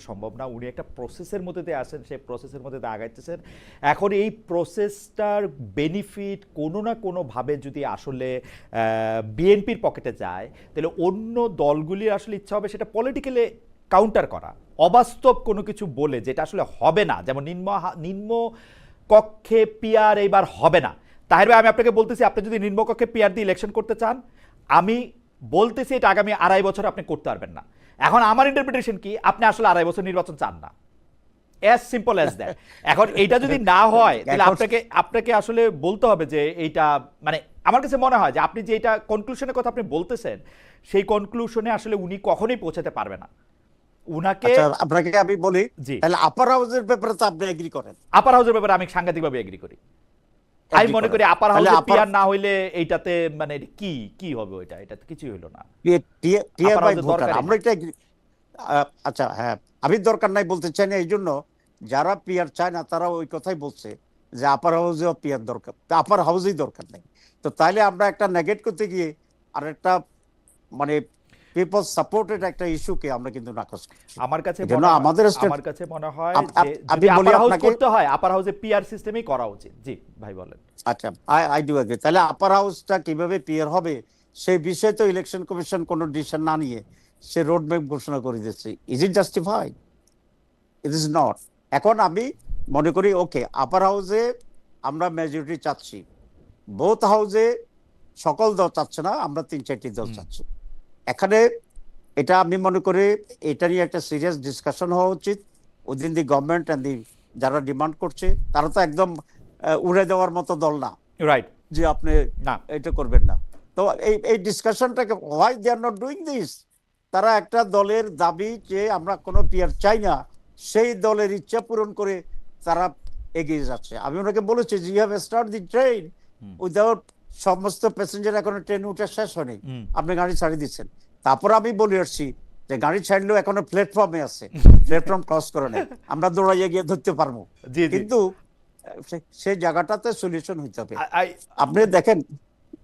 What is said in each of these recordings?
সম্ভব না। উনি একটা প্রসেসের মধ্যে দিয়ে আসেন, সেই প্রসেসের মধ্যে দিয়ে আগাইতেছেন। এখন এই প্রসেসটার বেনিফিট কোনো না কোনোভাবে যদি আসলে বিএনপির পকেটে যায়, তাহলে অন্য দলগুলির আসলে ইচ্ছা হবে সেটা পলিটিক্যালি কাউন্টার করা। অবাস্তব কোনো কিছু বলে যেটা আসলে হবে না। যেমন নিম্ন নিম্ন কক্ষে পিয়ার এইবার হবে না। তাহের ভাই, আমি আপনাকে বলতেছি, আপনি যদি নিম্নকক্ষে পিয়ার দিয়ে ইলেকশন করতে চান, আমি বলতেছি এটা আগামী আড়াই বছর আপনি করতে পারবেন না। এখন আমার ইন্টারপ্রিটেশন কি? আপনি আসলে আড়াই বছর নির্বাচন চান না। অ্যাজ সিম্পল অ্যাজ দ্যাট এখন এটা যদি না হয় তাহলে আপনাকে আপনাকে আসলে বলতে হবে যে এইটা মানে আমার কাছে মনে হয় যে আপনি যে এটা কনক্লুশনের কথা আপনি বলতেছেন সেই কনক্লুশনে আসলে উনি কখনোই পৌঁছাতে পারবে না। উনাকে আচ্ছা আপনাকে আমি বলি তাহলে আপার হাউসের ব্যাপারে তো আপনি এগ্রি করেন। আপার হাউসের ব্যাপারে আমি সাংঘাতিকভাবে এগ্রি করি। আমি মনে করি আপার হাউসে পিয়ার না হইলে এইটাতে মানে কি কি হবে ওইটা? এটা তো কিছুই হইল না। টিয়ার বাই ভোটার আমরা এটা আচ্ছা হ্যাঁ আমি দরকার নাই বলতে চাই না এই জন্য যারা পিয়ার চায় না তারা ওই কথাই বলছে যে আপার হাউসেও পিয়ার দরকার। আপার হাউসেই দরকার নেই। তো তাইলে আমরা একটা নেগেট করতে গিয়ে আর একটা মানে পিপল সাপোর্টেড একটা ইস্যুকে আমরা কিন্তু নাকচ করছি আমার কাছে মনে হয়- আমাদের আমার কাছে মনে হয় আমি বলি আপনাকে- করতে হয় আপার হাউসে পিআর সিস্টেমই করা উচিত। জি ভাই বলেন। আচ্ছা আই আই ডু এগ্রি তাহলে আপার হাউসটা কীভাবে পিয়ার হবে সেই বিষয়ে তো ইলেকশন কমিশন কোনো ডিসিশন না নিয়ে সে রোড ম্যাপ ঘোষণা করে দিচ্ছে। Is it justified it is not এখন আমি মনে করি ওকে আপার হাউসে আমরা মেজরিটি চাচ্ছি। বোথ হাউসে সকল দল চাচ্ছে না আমরা তিন চারটি দল চাচ্ছি। এখানে এটা আমি মনে করি এটা নিয়ে একটা সিরিয়াস ডিসকাশন হওয়া উচিত। Within the government and the যারা ডিমান্ড করছে তারা তো একদম উড়ে দেওয়ার মতো দল না। রাইট যে আপনি না। এটা করবেন না। তো এই এই ডিসকাশনটাকে why they are not doing this তারা একটা দলের দাবি যে আমরা কোনো পিয়ার চাই না সেই দলের ইচ্ছা পূরণ করে তারা এগিয়ে যাচ্ছে। আমি ওনাকে বলেছি যে you have start the train. Without সমস্ত প্যাসেঞ্জার এখনও ট্রেন উঠে শেষ হয়নি। আপনি গাড়ি ছাড়িয়ে দিচ্ছেন। তারপর আমি বলে আসছি যে গাড়ি ছাড়লেও এখনও প্ল্যাটফর্মে আছে। প্ল্যাটফর্ম ক্রস করে নেই আমরা দৌড়াইয়া গিয়ে ধরতে পারব। কিন্তু সেই জায়গাটাতে সলিউশন হইতে হবে। আপনি দেখেন।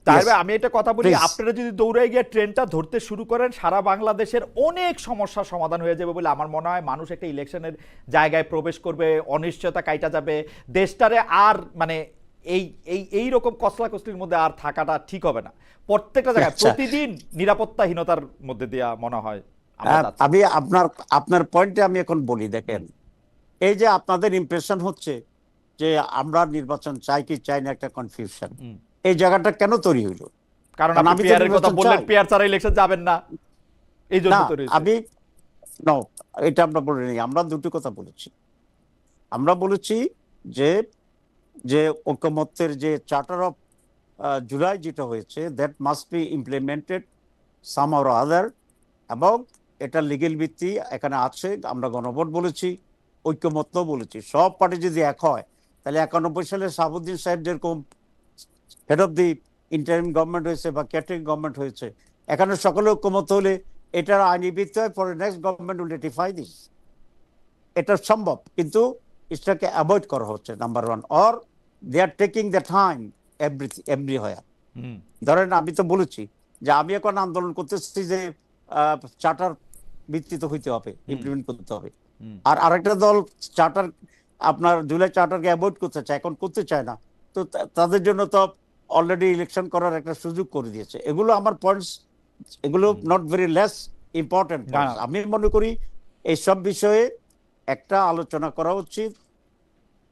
তাহলে আমি একটা কথা বলি আপনারা যদি দৌড়াই গিয়ে ট্রেনটা ধরতে শুরু করেন সারা বাংলাদেশের অনেক সমস্যার সমাধান হয়ে যাবে বলে আমার মনে হয় মানুষ একটা ইলেকশনের জায়গায় প্রবেশ করবে অনিশ্চয়তা কাইটা যাবে। দেশটারে আর মানে এই এই এই রকম কসলা কসলির মধ্যে আর থাকাটা ঠিক হবে না। প্রত্যেকটা জায়গায় আচ্ছা। প্রতিদিন নিরাপত্তাহীনতার মধ্যে দেওয়া মনে হয় যাচ্ছি। আমি আপনার আপনার পয়েন্টে আমি এখন বলি দেখেন। এই যে আপনাদের ইমপ্রেশন হচ্ছে যে আমরা নির্বাচন চাই কি চাই না একটা কনফিউশন এই জায়গাটা কেন তৈরি হইল? কারণ আপনি তো কথা বললেন। পিয়ার ছাড়া ইলেকশন যাবেন না। এই জন্য না তো আমি নো এটা আমরা বলিনি আমরা দুটি কথা বলেছি। আমরা বলেছি যে যে ঐক্যমত্যের যে চার্টার অফ জুলাই যেটা হয়েছে that must be implemented some or other এবং এটা লিগেল ভিত্তি এখানে আছে, আমরা গণভোট বলেছি ঐক্যমত্য বলেছি। সব পার্টি যদি এক হয়, তাহলে একানব্বই সালে শাহাবুদ্দিন সাহেব যেরকম head of the interim government হয়েছে বা ক্যাটারিং গভর্নমেন্ট হয়েছে, এখানে সকলে ঐক্যমত হলে এটার আইনি ভিত্তি হয় পরে next government will ratify this এটা সম্ভব, কিন্তু এটাকে অ্যাভয়েড করা হচ্ছে number one or they are taking the time every ধরেন আমি তো বলেছি যে আমি এখন আন্দোলন করতেছি যে চার্টার ভিত্তিতে হইতে হবে ইমপ্লিমেন্ট করতে হবে। আর আরেকটা দল চার্টার আপনার জুলাই চার্টারকে অ্যাভয়েড করতে চায় এখন করতে চায় না। তো তাদের জন্য তো অলরেডি ইলেকশন করার একটা সুযোগ করে দিয়েছে। এগুলো আমার পয়েন্টস এগুলো নট ভেরি লেস ইম্পর্টেন্ট। আমি মনে করি এইসব বিষয়ে একটা আলোচনা করা উচিত।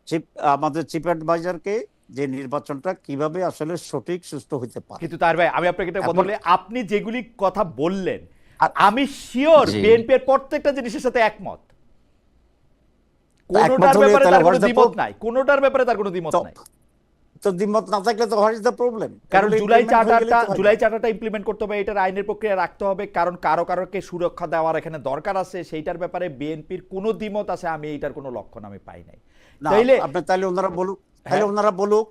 চিফ আমাদের চিফ অ্যাডভাইজারকে যে নির্বাচনটা কীভাবে আসলে সঠিক সুস্থ হইতে পারে। কিন্তু তার ভাই আমি আপনাকে এটা বললে আপনি যেগুলি কথা বললেন আর- আমি শিওর বিএনপি এর প্রত্যেকটা জিনিসের সাথে একমত। কোনোটার ব্যাপারে তার কোনো দ্বিমত নাই কোনোটার ব্যাপারে তার কোনো দ্বিমত নাই। তো দ্বিমত না থাকলে তো হোয়াট ইজ দ্য প্রবলেম কারণ জুলাই চার্টারটা জুলাই চার্টারটা ইমপ্লিমেন্ট করতে হবে এটার আইনের প্রক্রিয়া রাখতে হবে কারণ কারও কারোকে সুরক্ষা দেওয়ার এখানে দরকার আছে সেইটার ব্যাপারে বিএনপির কোনো দ্বিমত আছে আমি এইটার কোনো লক্ষণ আমি পাই নাই। তাইলে আপনি তাহলে ওনারা বলুক তাহলে হ্যাঁ। ওনারা বলুক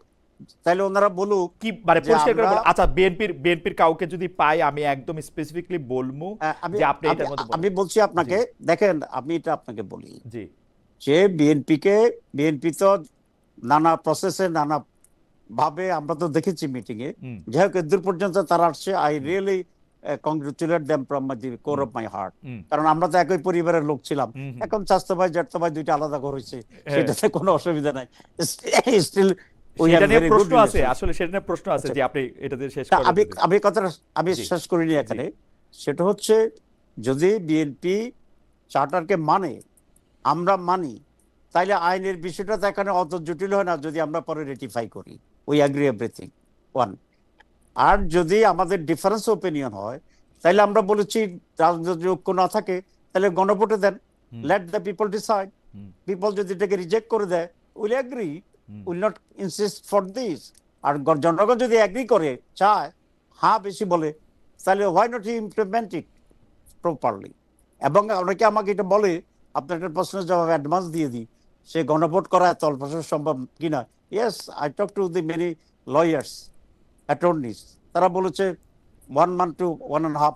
তাহলে ওনারা বলুক কি মানে পরিষ্কার করে আচ্ছা বিএনপির বিএনপির কাউকে যদি পাই আমি একদম স্পেসিফিকলি বলব আমি যে আপনি এটার মধ্যে আমি বলছি আপনাকে দেখেন আমি এটা আপনাকে বলি। জি। যে বিএনপিকে বিএনপি তো নানা প্রসেসে নানা ভাবে আমরা তো দেখেছি মিটিং এ। যাই হোক এদূর পর্যন্ত তারা আসছে। I really congratulate from my core of my heart কারণ আমরা তো একই পরিবারের লোক ছিলাম। এখন স্বাস্থ্য ভাই জ্যাঠতো ভাই দুইটা আলাদা ঘর হয়েছে হ্যাঁ। সেটাতে কোনো অসুবিধা নাই। স্টিল প্রশ্ন আছে। আসলে সেটা নিয়ে প্রশ্ন আছে আচ্ছা। যে আপনি এটা দিয়ে শেষ আমি। আমি কথাটা আমি শেষ করিনি এখানে। সেটা হচ্ছে যদি বিএনপি চার্টারকে মানে আমরা মানি তাইলে আইনের বিষয়টা তো এখানে অত জটিল হয় না যদি আমরা পরে রেটিফাই করি। উই অ্যাগ্রি এভরিথিং ওয়ান আর যদি আমাদের ডিফারেন্স ওপিনিয়ন হয় তাহলে আমরা বলেছি রাজনৈতিক ঐক্য না থাকে তাহলে গণভোটে দেন। Let the people decide people যদি এটাকে রিজেক্ট করে দেয় will agree will not insist for this আর জনগণ যদি অ্যাগ্রি করে চায় হ্যাঁ বেশি বলে তাহলে why not implement it properly এবং অনেকে আমাকে এটা বলে আপনার একটা প্রশ্নের জবাব অ্যাডভান্স দিয়ে দিই সে গণভোট করা এত অল্প সম্ভব কিনা? Yes I talk to the many lawyers attorneys তারা বলেছে one month to one and half